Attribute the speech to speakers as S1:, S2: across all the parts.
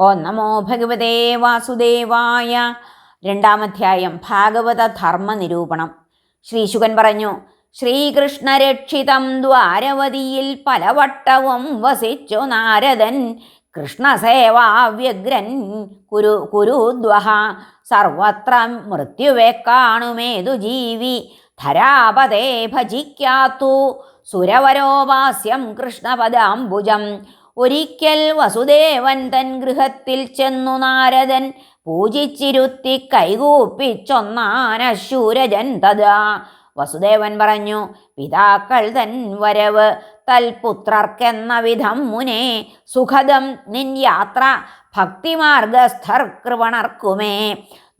S1: ഓ നമോ ഭഗവതേ വാസുദേവായ. രണ്ടാമധ്യായം ഭാഗവത ധർമ്മ നിരൂപണം ശ്രീശുകൻ പറഞ്ഞു ശ്രീകൃഷ്ണരക്ഷിതം ദ്വാരവതിയിൽ പലവട്ടവും വസിച്ചു നാരദൻ കൃഷ്ണസേവാവ്യഗ്രൻ കുരു കുരുദ്വഹ സർവത്ര മൃത്യുവെ കാണുമേതു ജീവി ധരാപതേ ഭജിക്കാത്തു സുരവരോപാസ്യം കൃഷ്ണപദാംബുജം ഒരിക്കൽ വസുദേവൻ തൻ ഗൃഹത്തിൽ ചെന്നു നാരദൻ പൂജിച്ചിരുത്തി കൈകൂപ്പിച്ചൊന്നാനശൂരജൻ തഥാ. വസുദേവൻ പറഞ്ഞു പിതാക്കൾ തൻ വരവ് തൽപുത്രർക്കെന്ന വിധം മുനെ സുഖദം നിൻ യാത്ര ഭക്തിമാർഗസ്ഥർ കൃപണർക്കുമേ.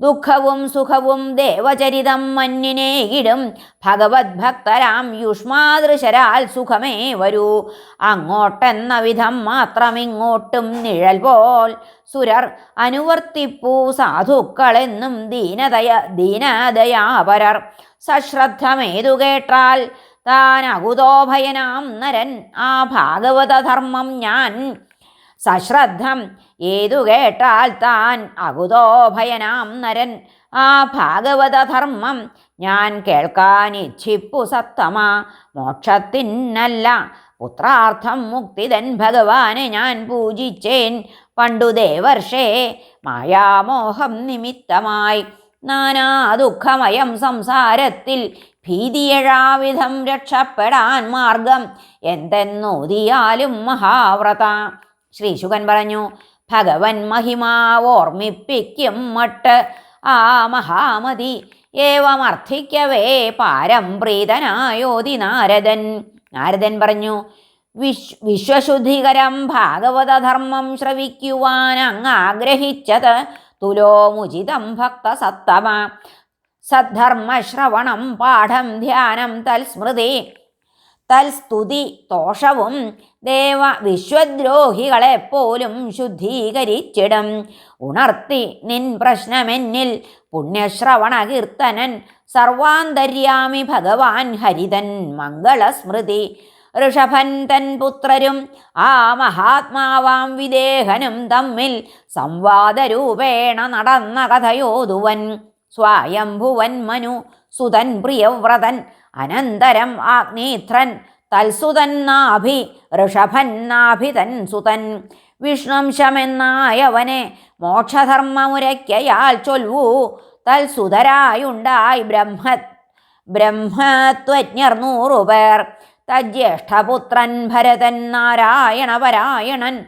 S1: ദുഃഖവും സുഖവും ദേവചരിതം മഞ്ഞിനേകിടും ഭഗവത് ഭക്തരാം യുഷ്മാദൃശരാൽ സുഖമേ വരൂ. അങ്ങോട്ടെന്ന വിധം മാത്രമിങ്ങോട്ടും നിഴൽ പോൽ സുരർ അനുവർത്തിപ്പൂ സാധുക്കളെന്നും ദീനതയ ദീനദയാപരർ. സശ്രദ്ധമേതു കേട്ടാൽ താൻ അകുതോഭയനാം നരൻ. ആ ഭാഗവതധർമ്മം ഞാൻ സശ്രദ്ധം ഏതു കേട്ടാൽ താൻ അകുതോഭയനാം നരൻ. ആ ഭാഗവത ധർമ്മം ഞാൻ കേൾക്കാൻ ഇച്ഛിപ്പു സത്തമാ. മോക്ഷത്തിനല്ല പുത്രാർത്ഥം മുക്തിതൻ ഭഗവാനെ ഞാൻ പൂജിച്ചേൻ. പണ്ടു ദേവർഷേ മായാമോഹം നിമിത്തമായി നാനാ ദുഃഖമയം സംസാരത്തിൽ ഭീതിയഴാവിധം രക്ഷപ്പെടാൻ മാർഗം. എന്തെന്നോതിയാലും മഹാവ്രത. ശ്രീശുകൻ പറഞ്ഞു ഭഗവൻ മഹിമാവോർമ്മിപ്പിക്കും മട്ട്. ആ മഹാമതി ഏവമർത്ഥിക്കവേ പാരം പ്രീതനായോതി നാരദൻ. നാരദൻ പറഞ്ഞു വിശ് വിശ്വശുദ്ധികരം ഭാഗവതധർമ്മം ശ്രവിക്കുവാൻ അങ്ങ് ആഗ്രഹിച്ചത് തുലോമുചിതം ഭക്തസത്തമ. സദ്ധർമ്മശ്രവണം പാഠം ധ്യാനം തൽസ്മൃതി. തൽസ്തുതി തോഷവും ദേവ വിശ്വദ്രോഹികളെപ്പോലും ശുദ്ധീകരിച്ചിടും. ഉണർത്തി നിൻ പ്രശ്നമെന്നിൽ പുണ്യശ്രവണ കീർത്തനൻ സർവാന്തര്യാമി ഭഗവാൻ ഹരിതൻ മംഗളസ്മൃതി. ഋഷഭൻ തൻ പുത്രരും ആ മഹാത്മാവാം വിദേഹനും തമ്മിൽ സംവാദരൂപേണ നടന്ന കഥയോതുവൻ. സ്വായംഭുവൻ മനു സുതൻ പ്രിയവ്രതൻ അനന്തരം ആഗ്നേത്രൻ തൽസുതൻ നാഭി ഋഷഭൻ നാഭിതൻ സുതൻ. വിഷ്ണുംശമെന്നായവനെ മോക്ഷധർമ്മമുരയ്ക്കയാൽ ചൊൽവൂ. തൽസുതരായുണ്ടായി ബ്രഹ്മ ബ്രഹ്മത്വജ്ഞർ നൂറുപേർ. തജ്യേഷ്ഠപുത്രൻ ഭരതൻ നാരായണപരായണൻ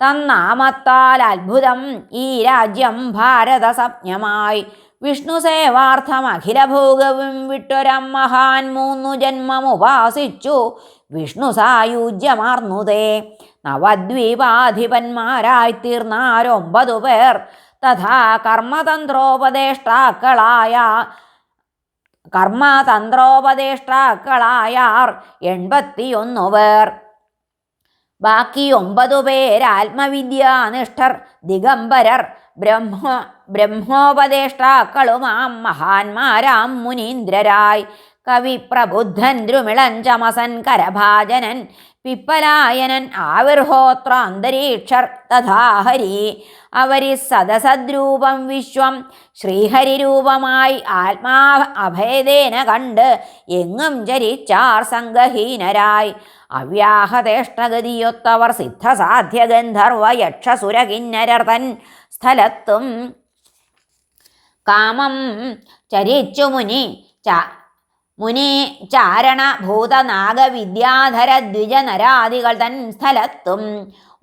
S1: തന്നാമത്താൽ അത്ഭുതം ഈ രാജ്യം ഭാരതസപ്ഞമായി വിഷ്ണു സേവാർത്ഥം അഖിലഭോഗവും വിട്ടൊരം മഹാൻ മൂന്നു ജന്മമുപാസിച്ചു വിഷ്ണു സായുജ്യമാർന്നുതേ. നവദ്വീപാധിപന്മാരായി തീർന്നാരൊമ്പതു പേർ. തഥാ കർമ്മതന്ത്രോപദേഷ്ടാക്കളായ കർമ്മതന്ത്രോപദേഷ്ടാക്കളായാർ എൺപത്തിയൊന്നു പേർ. ബാക്കി ഒമ്പതു പേരാത്മവിദ്യാനിഷ്ഠർ ദിഗംബരർ ബ്രഹ്മ ബ്രഹ്മോപദേഷ്ടാക്കളുമാം മഹാന്മാരാം മുനീന്ദ്രരായി. കവി പ്രബുദ്ധൻ ദ്രുമിളഞ്ചമസൻ കരഭാജനൻ പിപ്പലായനൻ ആവിർഹോത്ര അന്തരീക്ഷർ തഥാഹരി അവരി സദസദ്രൂപം വിശ്വം ശ്രീഹരിരൂപമായി ആത്മാ അഭേദേന കണ്ട് എങ്ങും ചരിച്ചാർ സംഗഹീനരായി. അവ്യാഹതേഷ്ടഗതിയൊത്തവർ സിദ്ധസാധ്യ യക്ഷസുരകിന്നരർ തൻ സ്ഥലത്തും കാമം ചരിച്ചു മുനി ച മുനി ചാരണ ഭൂതനാഗവിദ്യാധര ദ്വിജനരാദികൾ തൻ സ്ഥലത്തും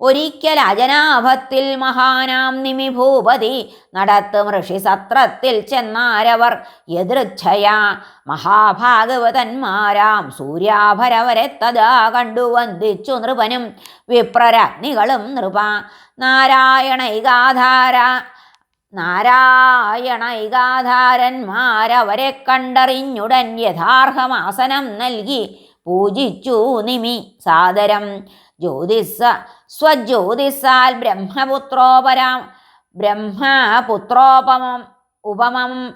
S1: ഒരിക്കൽ അജനാഭത്തിൽ മഹാനാം നിമി ഭൂപതി നടത്തും ഋഷിസത്രത്തിൽ ചെന്നാരവർ എതിർച്ഛയാ മഹാഭാഗവതന്മാരാം സൂര്യാഭരവരെ തഥാ കണ്ടു വന്ദിച്ചു നൃപനും വിപ്രരഗ്നികളും നൃപ നാരായണൈകാധാര നാരായണൈകാധാരന്മാരവരെ കണ്ടറിഞ്ഞുടൻ യഥാർഹമാസനം നൽകി പൂജിച്ചു നിമി സാദരം. ജ്യോതിസ സ്വജ്യോതിസാൽ ബ്രഹ്മപുത്രോപരാം ബ്രഹ്മപുത്രോപമം ഉപമം.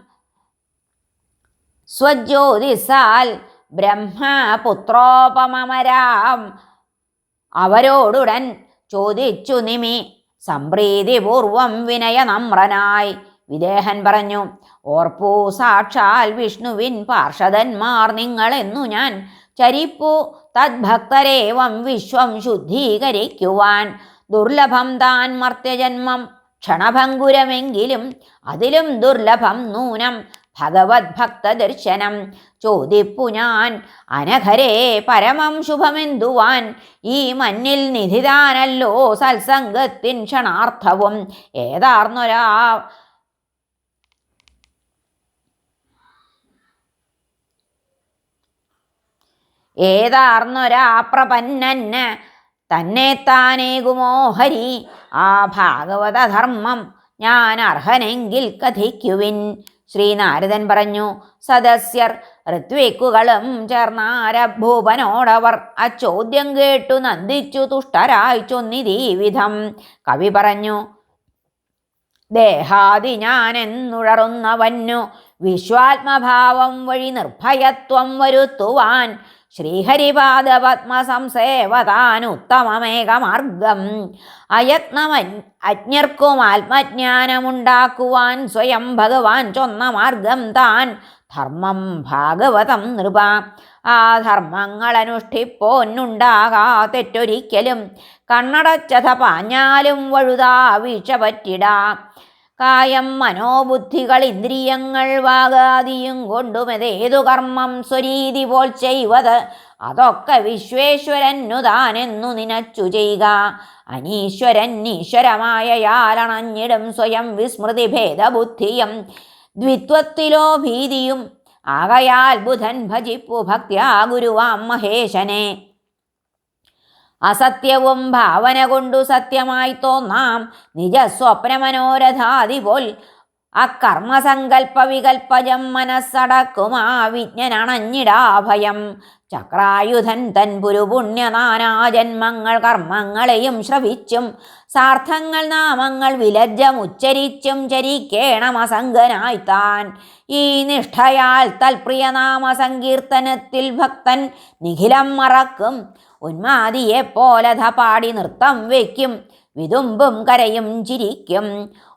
S1: സ്വജ്യോതിസാൽ ബ്രഹ്മപുത്രോപമരാം അവരോടുടൻ ചോദിച്ചു നിമി സംപ്രീതിപൂർവം വിനയനമ്രനായി. വിദേഹൻ പറഞ്ഞു ഓർപ്പൂ സാക്ഷാൽ വിഷ്ണുവിൻ പാർഷദന്മാർ നിങ്ങളെന്നു ഞാൻ ചരിപ്പു. തദ്ഭക്തരേവം വിശ്വം ശുദ്ധീകരിക്കുവാൻ. ദുർലഭം താൻ മർത്യജന്മം ക്ഷണഭങ്കുരമെങ്കിലും അതിലും ദുർലഭം നൂനം. ഭഗവത് ഭക്തദർശനം ചോദിപ്പു ഞാൻ അനഘരെ പരമം ശുഭമെന്തുവാൻ? ഈ മഞ്ഞിൽ നിധിതാനല്ലോ സത്സംഗത്തിൻ ക്ഷണാർത്ഥവും. ഏതാർന്നൊരാ ഏതാർന്നൊരാ പ്രപന്നന് തന്നെ താനേകുമോ ഹരി? ആ ഭാഗവതധർമ്മം ഞാൻ അർഹനെങ്കിൽ കഥിക്കുവിൻ. ശ്രീനാരദൻ പറഞ്ഞു സദസ്യർ ഋത്വിക്കുകളും ചേർന്നാരഭൂപനോടവർ അച്ചോദ്യം കേട്ടു നന്ദിച്ചു തുഷ്ടരായി ചൊന്നിതീ വിധം കവി പറഞ്ഞു ദേഹാദി ഞാനെന്നുഴറുന്നവന്നു വിശ്വാത്മഭാവം വഴി നിർഭയത്വം വരുത്തുവാൻ ശ്രീഹരിപാദ അയത്നമ അജ്ഞർക്കും ആത്മജ്ഞാനമുണ്ടാക്കുവാൻ സ്വയം ഭഗവാൻ ചൊന്ന മാർഗം താൻ. ധർമ്മം ഭാഗവതം നൃപ. ആ ധർമ്മങ്ങൾ അനുഷ്ഠിപ്പോന്നുണ്ടാകാ തെറ്റൊരിക്കലും. കണ്ണടച്ചത പാഞ്ഞാലും വഴുതാ വീഴ്ച പറ്റിടാ. കായം മനോബുദ്ധികൾ ഇന്ദ്രിയങ്ങൾ വാഗാദിയും കൊണ്ടുമതേതു കർമ്മം സ്വരീതി പോൽ ചെയ്വത്? അതൊക്കെ വിശ്വേശ്വരനു താനെന്നു നിനച്ചു ചെയ്യുക അനീശ്വരൻ ഈശ്വരമായ യാലണഞ്ഞിടും സ്വയം വിസ്മൃതി ഭേദബുദ്ധിയും ദ്വിത്വത്തിലോ ഭീതിയും. ആകയാൽ ബുധൻ ഭജിപ്പു ഭക്ത്യാ ഗുരുവാം മഹേശനെ. അസത്യവും ഭാവന കൊണ്ടു സത്യമായി തോന്നാം. നിജ സ്വപ്നമനോരഥാതി പോൽ അക്കർമ്മസങ്കൽപ്പ വികൽപ്പജം മനസ്സടക്കുമാ വിജ്ഞനണഞ്ഞിടാഭയം ചക്രായുധൻ തൻ പുരുപുണ്യനാനാ ജന്മങ്ങൾ കർമ്മങ്ങളെയും ശ്രവിച്ചും സാർത്ഥങ്ങൾ നാമങ്ങൾ വിലജ്ജമുച്ചരിച്ചും ചരിക്കേണമസംഗനായി താൻ. ഈ നിഷ്ഠയാൽ തൽപ്രിയ നാമ സങ്കീർത്തനത്തിൽ ഭക്തൻ നിഖിലം മറക്കും. ഉന്മാദിയെപ്പോലധ പാടി നൃത്തം വയ്ക്കും. വിതുമ്പും കരയും ചിരിക്കും.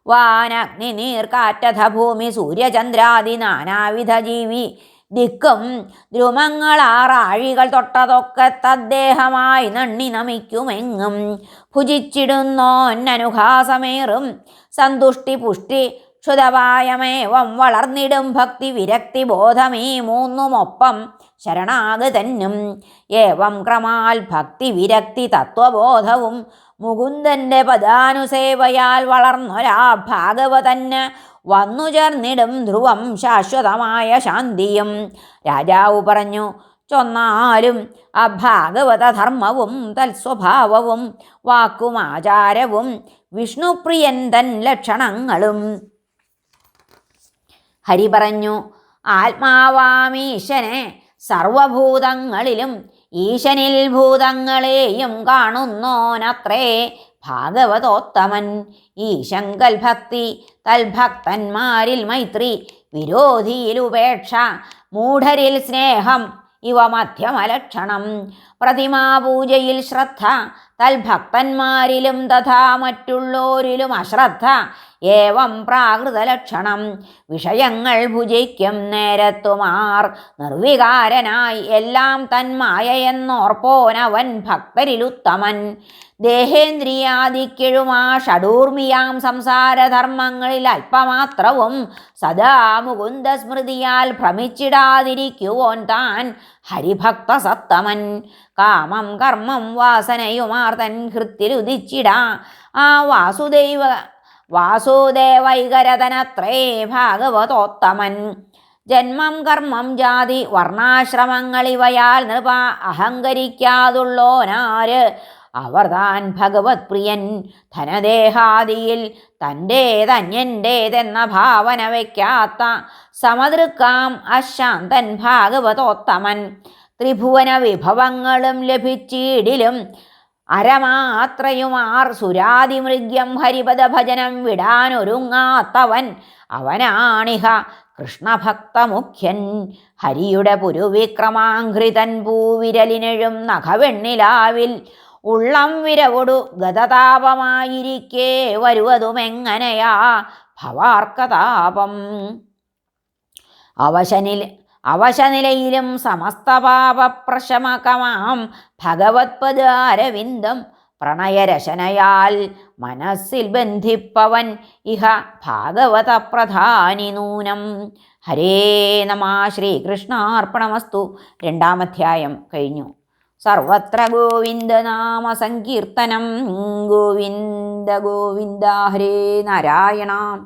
S1: വാനഗ്നി നീർക്കാറ്റധ ഭൂമി സൂര്യചന്ദ്രാദി നാനാവിധ ജീവി ദിക്കും ദ്രുമങ്ങളാറാഴികൾ തൊട്ടതൊക്കെ തദ്ദേഹമായി നണ്ണി നമിക്കുമെങ്ങും. ഭുജിച്ചിടുന്നോന്നനുഹാസമേറും സന്തുഷ്ടി പുഷ്ടി ക്ഷുതപായമേവം വളർന്നിടും ഭക്തി വിരക്തി ബോധമീ മൂന്നുമൊപ്പം ശരണാഗതന്നും ഏവം ക്രമാൽ ഭക്തി വിരക്തി തത്വബോധവും. മുകുന്ദന്റെ പദാനുസേവയാൽ വളർന്നൊരാ ഭാഗവതന് വന്നു ചേർന്നിടും ധ്രുവം ശാശ്വതമായ ശാന്തിയും. രാജാവ് പറഞ്ഞു ചൊന്നാലും അഭാഗവത ധർമ്മവും തൽസ്വഭാവവും വാക്കും ആചാരവും വിഷ്ണുപ്രിയൻ തൻ ലക്ഷണങ്ങളും. ഹരി പറഞ്ഞു ആത്മാവാമീശനെ സർവഭൂതങ്ങളിലും ഈശനിൽ ഭൂതങ്ങളെയും കാണുന്നോനത്രേ ഭാഗവതോത്തമൻ. ഈശങ്കൽ ഭക്തി തൽഭക്തന്മാരിൽ മൈത്രി വിരോധിയിൽ ഉപേക്ഷ മൂഢരിൽ സ്നേഹം ഇവ മധ്യമലക്ഷണം. പ്രതിമാപൂജയിൽ ശ്രദ്ധ തൽഭക്തന്മാരിലും തഥാ മറ്റുള്ളോരിലും അശ്രദ്ധ ഏവം പ്രാകൃതലക്ഷണം. വിഷയങ്ങൾ ഭുജിക്കും നേരത്തുമാർ. നിർവികാരനായി എല്ലാം തന്മായ എന്നോർപ്പോനവൻ ഭക്തരിലുത്തമൻ. ദേഹേന്ദ്രിയാദിക്കിഴുമാ ഷഡൂർമിയാം സംസാരധർമ്മങ്ങളിൽ അല്പമാത്രവും സദാ മുകുന്ദ സ്മൃതിയാൽ ഭ്രമിച്ചിടാതിരിക്കുവോൻ താൻ ഹരിഭക്ത സത്തമൻ കാമം കർമ്മം വാസനയുമാർ തൻ ഹൃത്തിലുദിച്ചിടാ ആ വാസുദൈവ വാസുദേവൈകരതനത്രേ ഭാഗവതോത്തമൻ. ജന്മം കർമ്മം ജാതി വർണാശ്രമങ്ങളിവയാൽ നൃപ അഹങ്കരിക്കാതുള്ളോനാര്? അവർ താൻ ഭഗവത് പ്രിയൻ. ധനദേഹാദിയിൽ തന്റേതന്യന്റേതെന്ന ഭാവന വയ്ക്കാത്ത സമതൃക്കാം അശാന്തൻ ഭാഗവതോത്തമൻ. ത്രിഭുവന വിഭവങ്ങളും ലഭിച്ചിടിലും അരമാത്രയുമാർ സുരാതിമൃഗ്യം ഹരിപദ ഭജനം വിടാനൊരുങ്ങാത്തവൻ അവനാണിഹ കൃഷ്ണഭക്തമുഖ്യൻ. ഹരിയുടെ പുരുവിക്രമാഘ്രിതൻ പൂവിരലിനെഴും നഖവെണ്ണിലാവിൽ ഉള്ളം വിരവൊടു ഗതതാപമായിരിക്കെ വരുവതുമെങ്ങനെയാ ഭവാർക്കതാപം? അവശനിൽ അവശനിലയിലും സമസ്തപാപപ്രശമകമാം. ഭഗവത്പദാരവിന്ദം പ്രണയരശനയാൽ മനസ്സിൽ ബന്ധിപ്പവൻ ഇഹ ഭാഗവത പ്രധാനി നൂനം. ഹരേ നമ ശ്രീകൃഷ്ണാർപ്പണമസ്തു. രണ്ടാമധ്യായം കഴിഞ്ഞു. സർവത്ര ഗോവിന്ദനാമ സങ്കീർത്തനം. ഗോവിന്ദ ഗോവിന്ദ ഹരേ നാരായണ.